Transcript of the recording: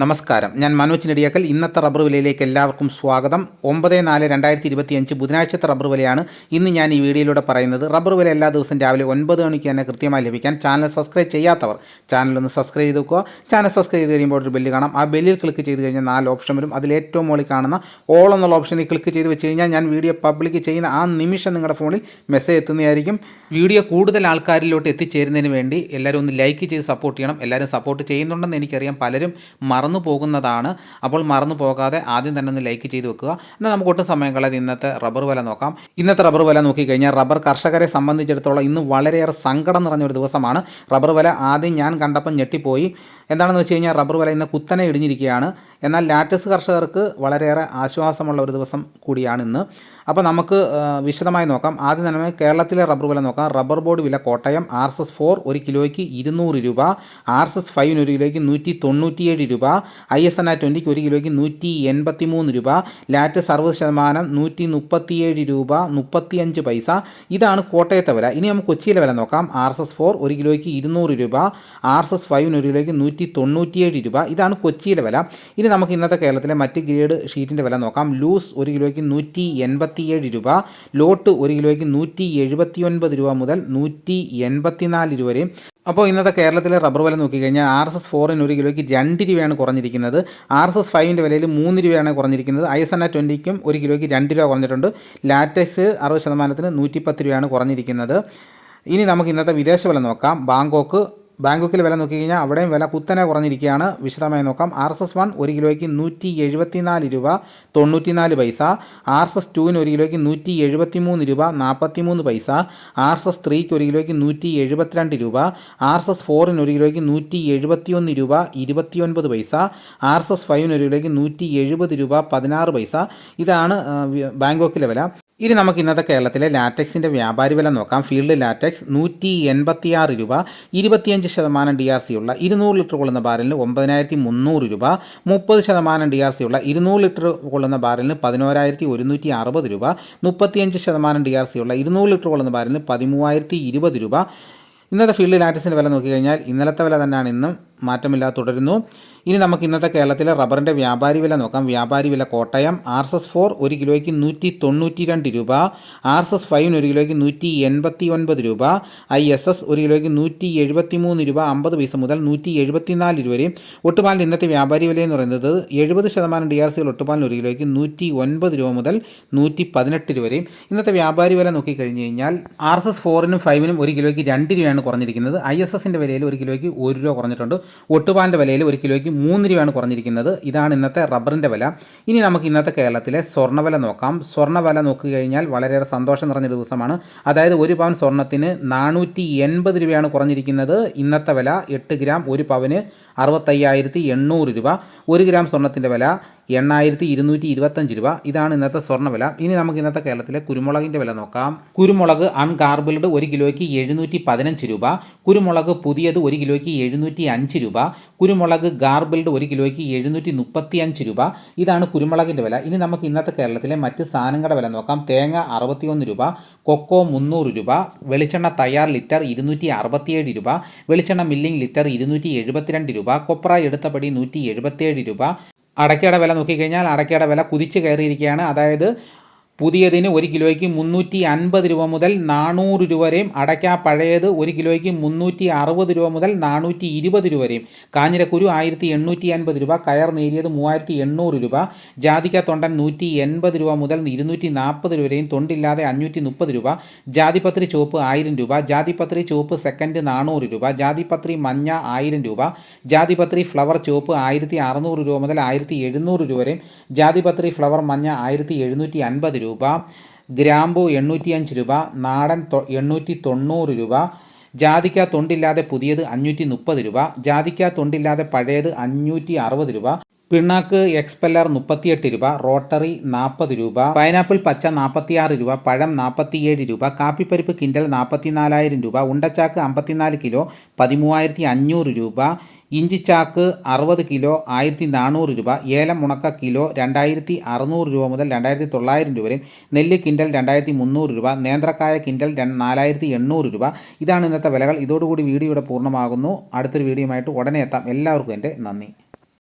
നമസ്കാരം. ഞാൻ മനോജ് നെടിയാക്കൽ. ഇന്നത്തെ റബ്ബർ വിലയിലേക്ക് എല്ലാവർക്കും സ്വാഗതം. ഒമ്പത് നാല് രണ്ടായിരത്തി ഇരുപത്തിയഞ്ച് ബുധനാഴ്ചത്തെ റബ്ബർ വിലയാണ് ഇന്ന് ഞാൻ ഈ വീഡിയോയിലൂടെ പറയുന്നത്. റബ്ബർ വില എല്ലാ ദിവസവും രാവിലെ ഒൻപത് മണിക്ക് തന്നെ കൃത്യമായി ലഭിക്കാൻ ചാനൽ സബ്സ്ക്രൈബ് ചെയ്യാത്തവർ ചാനൽ ഒന്ന് സബ്സ്ക്രൈബ് ചെയ്ത് വെക്കുക. ചാനൽ സബ്സ്ക്രൈബ് ചെയ്ത് കഴിയുമ്പോൾ ഒരു ബെല്ല് കാണാം. ആ ബെല്ലിൽ ക്ലിക്ക് ചെയ്ത് കഴിഞ്ഞാൽ നാല് ഓപ്ഷൻ വരും. അതിൽ ഏറ്റവും മുകളിൽ കാണുന്ന ഓൾ എന്നുള്ള ഓപ്ഷനിൽ ക്ലിക്ക് ചെയ്ത് വെച്ച് കഴിഞ്ഞാൽ ഞാൻ വീഡിയോ പബ്ലിക് ചെയ്യുന്ന ആ നിമിഷം നിങ്ങളുടെ ഫോണിൽ മെസ്സേജ് എത്തുന്നതായിരിക്കും. വീഡിയോ കൂടുതൽ ആൾക്കാരിലോട്ട് എത്തിച്ചേരുന്നതിന് വേണ്ടി എല്ലാവരും ഒന്ന് ലൈക്ക് ചെയ്ത് സപ്പോർട്ട് ചെയ്യണം. എല്ലാവരും സപ്പോർട്ട് ചെയ്യുന്നുണ്ടെന്ന് എനിക്കറിയാം. പലരും മറന്നു പോകുന്നതാണ് അപ്പോൾ മറന്നു പോകാതെ ആദ്യം തന്നെ ഒന്ന് ലൈക്ക് ചെയ്ത് വെക്കുക. എന്നാൽ നമുക്ക് ഒട്ടും സമയം കളയാതെ ഇന്നത്തെ റബ്ബർ വില നോക്കാം. ഇന്നത്തെ റബ്ബർ വില നോക്കിക്കഴിഞ്ഞാൽ റബ്ബർ കർഷകരെ സംബന്ധിച്ചിടത്തോളം ഇന്ന് വളരെയേറെ സങ്കടം നിറഞ്ഞൊരു ദിവസമാണ്. റബ്ബർ വില ആദ്യം ഞാൻ കണ്ടപ്പം ഞെട്ടിപ്പോയി. എന്താണെന്ന് വെച്ച് കഴിഞ്ഞാൽ റബ്ബർ വില ഇന്ന് കുത്തനെ ഇടിഞ്ഞിരിക്കുകയാണ്. എന്നാൽ ലാറ്റസ് കർഷകർക്ക് വളരെയേറെ ആശ്വാസമുള്ള ഒരു ദിവസം കൂടിയാണ് ഇന്ന്. അപ്പോൾ നമുക്ക് വിശദമായി നോക്കാം. ആദ്യം തന്നെ കേരളത്തിലെ റബ്ബർ വില നോക്കാം. റബ്ബർ ബോർഡ് വില Kottayam R S S four ഒരു കിലോയ്ക്ക് ഇരുന്നൂറ് രൂപ ആർ എസ് എസ് ഫൈവിന് ഒരു കിലോയ്ക്ക് നൂറ്റി തൊണ്ണൂറ്റിയേഴ് രൂപ ഐ എസ് എൻ ആ ട്വന്റിക്ക് ഒരു കിലോയ്ക്ക് നൂറ്റി എൺപത്തി മൂന്ന് രൂപ ലാറ്റസ് അറുപത് ശതമാനം നൂറ്റി മുപ്പത്തിയേഴ് രൂപ മുപ്പത്തിയഞ്ച് പൈസ. ഇതാണ് കോട്ടയത്തെ വില. ഇനി നമുക്ക് കൊച്ചിയിലെ വില നോക്കാം. ആർ എസ് എസ് ഫോർ ഒരു കിലോയ്ക്ക് ഇരുന്നൂറ് രൂപ ആർ എസ് എസ് ഫൈവിന് ഒരു കിലോയ്ക്ക് നൂറ്റി തൊണ്ണൂറ്റിയേഴ് രൂപ. ഇതാണ് കൊച്ചിയിലെ വില. ഇനി നമുക്ക് ഇന്നത്തെ കേരളത്തിലെ മറ്റ് ഗ്രേഡ് ഷീറ്റിന്റെ വില നോക്കാം. ലൂസ് ഒരു കിലോയ്ക്ക് നൂറ്റി എൺപത്തിയേഴ് രൂപ. ലോട്ട് ഒരു കിലോയ്ക്ക് നൂറ്റി എഴുപത്തിയൊൻപത് രൂപ മുതൽ നൂറ്റി എൺപത്തിനാല് രൂപ വരെയും അപ്പോൾ ഇന്നത്തെ കേരളത്തിലെ റബ്ബർ വില നോക്കിക്കഴിഞ്ഞാൽ ആർ എസ് എസ് ഫോറിന് ഒരു കിലോയ്ക്ക് രണ്ട് രൂപയാണ് കുറഞ്ഞിരിക്കുന്നത്. ആർ എസ് എസ് ഫൈവിന്റെ വിലയിൽ മൂന്ന് രൂപയാണ് കുറഞ്ഞിരിക്കുന്നത്. ഐ എസ് എൻ ആ ട്വന്റിക്കും ഒരു കിലോയ്ക്ക് രണ്ട് രൂപ കുറഞ്ഞിട്ടുണ്ട്. ലാറ്റസ് അറുപത് ശതമാനത്തിന് നൂറ്റിപ്പത്ത് രൂപയാണ് കുറഞ്ഞിരിക്കുന്നത്. ഇനി നമുക്ക് ഇന്നത്തെ വിദേശ വില നോക്കാം. ബാങ്കോക്ക് ബാങ്കോക്കിൽ വില നോക്കി നോക്കിക്കഴിഞ്ഞാൽ അവിടെയും വില കുത്തനെ കുറഞ്ഞിരിക്കുകയാണ്. വിശദമായി നോക്കാം. ആർ എസ് എസ് വൺ ഒരു കിലോയ്ക്ക് നൂറ്റി എഴുപത്തിനാല് രൂപ തൊണ്ണൂറ്റിനാല് പൈസ. ആർ എസ് എസ് ടുവിന് ഒരു കിലോയ്ക്ക് നൂറ്റി എഴുപത്തി മൂന്ന് രൂപ നാൽപ്പത്തി മൂന്ന് പൈസ. ആർ എസ് എസ് ത്രീക്ക് ഒരു കിലോയ്ക്ക് നൂറ്റി എഴുപത്തിരണ്ട് രൂപ. ആർ എസ് എസ് ഫോറിന് ഒരു കിലോയ്ക്ക് നൂറ്റി എഴുപത്തിയൊന്ന് രൂപ ഇരുപത്തിയൊൻപത് പൈസ. ആർ എസ് എസ് ഫൈവിന് ഒരു കിലോയ്ക്ക് നൂറ്റി എഴുപത് രൂപ പതിനാറ് പൈസ. ഇതാണ് ബാങ്കോക്കിലെ വില. ഇനി നമുക്ക് ഇന്നത്തെ കേരളത്തിലെ ലാറ്റക്സിന്റെ വ്യാപാരി വില നോക്കാം. ഫീൽഡ് ലാറ്റക്സ് നൂറ്റി എൺപത്തിയാറ് രൂപ ഇരുപത്തിയഞ്ച് ശതമാനം ഡി ആർ സി ഉള്ള ഇരുന്നൂറ് ലിറ്റർ കൊള്ളുന്ന ബാരലിന് ഒമ്പതിനായിരത്തി മുന്നൂറ് രൂപ മുപ്പത് ശതമാനം ഡി ആർ സി ഉള്ള ഇരുന്നൂറ് ലിറ്റർ കൊള്ളുന്ന ബാരലിന് പതിനോരായിരത്തി ഒരുന്നൂറ്റി അറുപത് രൂപ മുപ്പത്തിയഞ്ച് ശതമാനം ഡി ആർ സി ഉള്ള ഇരുന്നൂറ് ലിറ്റർ കൊള്ളുന്ന ബാരലിന് പതിമൂവായിരത്തി ഇരുപത് രൂപ. ഇന്നത്തെ ഫീൽഡ് ലാറ്റക്സിന്റെ വില നോക്കിക്കഴിഞ്ഞാൽ ഇന്നലത്തെ വില തന്നെയാണ് ഇന്നും മാറ്റമില്ലാതെ തുടരുന്നു. ഇനി നമുക്ക് ഇന്നത്തെ കേരളത്തിലെ റബ്ബറിന്റെ വ്യാപാരി വില നോക്കാം. വ്യാപാരി വില Kottayam R S S four ഒരു കിലോയ്ക്ക് നൂറ്റി തൊണ്ണൂറ്റി രണ്ട് രൂപ. ആർ എസ് എസ് ഫൈവിന് ഒരു കിലോയ്ക്ക് നൂറ്റി എൺപത്തി ഒൻപത് രൂപ. ഐ എസ് എസ് ഒരു കിലോയ്ക്ക് നൂറ്റി എഴുപത്തി മൂന്ന് രൂപ അമ്പത് പൈസ മുതൽ നൂറ്റി എഴുപത്തിനാല് രൂപ വരെയും ഒട്ടുപാലിന്റെ ഇന്നത്തെ വ്യാപാരി വില എന്ന് പറയുന്നത് എഴുപത് ശതമാനം ഡി ആർ സികൾ ഒട്ടുപാലിന് ഒരു കിലോയ്ക്ക് നൂറ്റി ഒൻപത് രൂപ മുതൽ നൂറ്റി പതിനെട്ട് രൂപ വരെയും ഇന്നത്തെ വ്യാപാരി വില നോക്കിക്കഴിഞ്ഞ് കഴിഞ്ഞാൽ ആർ എസ് എസ് ഫോറിനും ഫൈവിനും ഒരു കിലോയ്ക്ക് രണ്ട് രൂപയാണ് കുറഞ്ഞിരിക്കുന്നത്. ഐ എസ് എസിന്റെ വിലയിൽ ഒരു കിലോയ്ക്ക് ഒരു രൂപ കുറഞ്ഞിട്ടുണ്ട്. ഒട്ടുപാലിന്റെ വിലയിൽ ഒരു കിലോയ്ക്ക് മൂന്ന് രൂപയാണ് കുറഞ്ഞിരിക്കുന്നത്. ഇതാണ് ഇന്നത്തെ റബ്ബറിന്റെ വില. ഇനി നമുക്ക് ഇന്നത്തെ കേരളത്തിലെ സ്വർണവില നോക്കാം. സ്വർണവില നോക്കിക്കഴിഞ്ഞാൽ വളരെയേറെ സന്തോഷം നിറഞ്ഞ ദിവസമാണ്. അതായത് ഒരു പവൻ സ്വർണത്തിന് നാനൂറ്റി എൺപത് രൂപയാണ് കുറഞ്ഞിരിക്കുന്നത്. ഇന്നത്തെ വില എട്ട് ഗ്രാം ഒരു പവന് അറുപത്തയ്യായിരത്തി എണ്ണൂറ് രൂപ. ഒരു ഗ്രാം സ്വർണത്തിന്റെ വില എണ്ണായിരത്തി ഇരുന്നൂറ്റി ഇരുപത്തഞ്ച് രൂപ. ഇതാണ് ഇന്നത്തെ സ്വർണവില ഇനി നമുക്ക് ഇന്നത്തെ കേരളത്തിലെ കുരുമുളകിന്റെ വില നോക്കാം. കുരുമുളക് അൺകാർബിൾഡ് ഒരു കിലോയ്ക്ക് എഴുന്നൂറ്റി പതിനഞ്ച് രൂപ. കുരുമുളക് പുതിയത് ഒരു കിലോയ്ക്ക് എഴുന്നൂറ്റി അഞ്ച് രൂപ. കുരുമുളക് ഗാർബിൾഡ് ഒരു കിലോയ്ക്ക് എഴുന്നൂറ്റി മുപ്പത്തി അഞ്ച് രൂപ. ഇതാണ് കുരുമുളകിന്റെ വില. ഇനി നമുക്ക് ഇന്നത്തെ കേരളത്തിലെ മറ്റ് സാധനങ്ങളുടെ വില നോക്കാം. തേങ്ങ അറുപത്തിയൊന്ന് രൂപ. കൊക്കോ മുന്നൂറ് രൂപ. വെളിച്ചെണ്ണ തയ്യാർ ലിറ്റർ ഇരുന്നൂറ്റി അറുപത്തിയേഴ് രൂപ. വെളിച്ചെണ്ണ മില്ലിംഗ് ലിറ്റർ ഇരുന്നൂറ്റി എഴുപത്തിരണ്ട് രൂപ. കൊപ്ര എടുത്തപടി നൂറ്റി എഴുപത്തിയേഴ് രൂപ. അടയ്ക്കയുടെ വില നോക്കിക്കഴിഞ്ഞാൽ അടയ്ക്കയുടെ വില കുതിച്ച് കയറിയിരിക്കുകയാണ്. അതായത് പുതിയതിന് ഒരു കിലോയ്ക്ക് മുന്നൂറ്റി അൻപത് രൂപ മുതൽ നാനൂറ് രൂപ വരെയും അടയ്ക്ക പഴയത് ഒരു കിലോയ്ക്ക് മുന്നൂറ്റി അറുപത് രൂപ മുതൽ നാനൂറ്റി ഇരുപത് രൂപ വരെയും. കാഞ്ഞിരക്കുരു ആയിരത്തി എണ്ണൂറ്റി അൻപത് രൂപ കയർ നേരിയത് മൂവായിരത്തി എണ്ണൂറ് രൂപ ജാതിക്ക തൊണ്ടൻ നൂറ്റി എൺപത് രൂപ മുതൽ ഇരുന്നൂറ്റി നാൽപ്പത് രൂപ വരെയും തൊണ്ടില്ലാതെ അഞ്ഞൂറ്റി മുപ്പത് രൂപ ജാതിപത്രി ചുവപ്പ് ആയിരം രൂപ ജാതിപത്രി ചുവപ്പ് സെക്കൻഡ് നാനൂറ് രൂപ ജാതിപത്രി മഞ്ഞ ആയിരം രൂപ ജാതിപത്രി ഫ്ലവർ ചുവപ്പ് ആയിരത്തി അറുന്നൂറ് രൂപ മുതൽ ആയിരത്തി എഴുന്നൂറ് രൂപ വരെയും ജാതിപത്രി ഫ്ലവർ മഞ്ഞ ആയിരത്തി എഴുന്നൂറ്റി അൻപത് രൂപ ഗ്രാമ്പു എണ്ണൂറ്റിയഞ്ച് രൂപ നാടൻ എണ്ണൂറ്റി തൊണ്ണൂറ് രൂപ ജാതിക്ക തൊണ്ടില്ലാതെ പുതിയത് അഞ്ഞൂറ്റി മുപ്പത് രൂപ ജാതിക്ക തൊണ്ടില്ലാതെ പഴയത് അഞ്ഞൂറ്റി അറുപത് രൂപ പിണ്ണാക്ക് എക്സ്പെല്ലർ മുപ്പത്തിയെട്ട് രൂപ റോട്ടറി നാൽപ്പത് രൂപ പൈനാപ്പിൾ പച്ച നാൽപ്പത്തിയാറ് രൂപ പഴം നാൽപ്പത്തിയേഴ് രൂപ കാപ്പിപ്പരിപ്പ് കിൻഡൽ നാൽപ്പത്തിനാലായിരം രൂപ ഉണ്ടച്ചാക്ക് അമ്പത്തിനാല് കിലോ പതിമൂവായിരത്തി അഞ്ഞൂറ് രൂപ ഇഞ്ചിച്ചാക്ക് അറുപത് കിലോ ആയിരത്തി നാനൂറ് രൂപ ഏലം ഉണക്ക കിലോ രണ്ടായിരത്തി അറുന്നൂറ് രൂപ മുതൽ രണ്ടായിരത്തി തൊള്ളായിരം രൂപ വരെയും നെല്ല് കിൻഡൽ രണ്ടായിരത്തി മുന്നൂറ് രൂപ നേന്ത്രക്കായ കിൻഡൽ നാലായിരത്തി എണ്ണൂറ് രൂപ. ഇതാണ് ഇന്നത്തെ വിലകൾ. ഇതോടുകൂടി വീഡിയോ ഇവിടെ പൂർണമാകുന്നു. അടുത്തൊരു വീഡിയോയുമായിട്ട് ഉടനെ എത്താം. എല്ലാവർക്കും എന്റെ നന്ദി.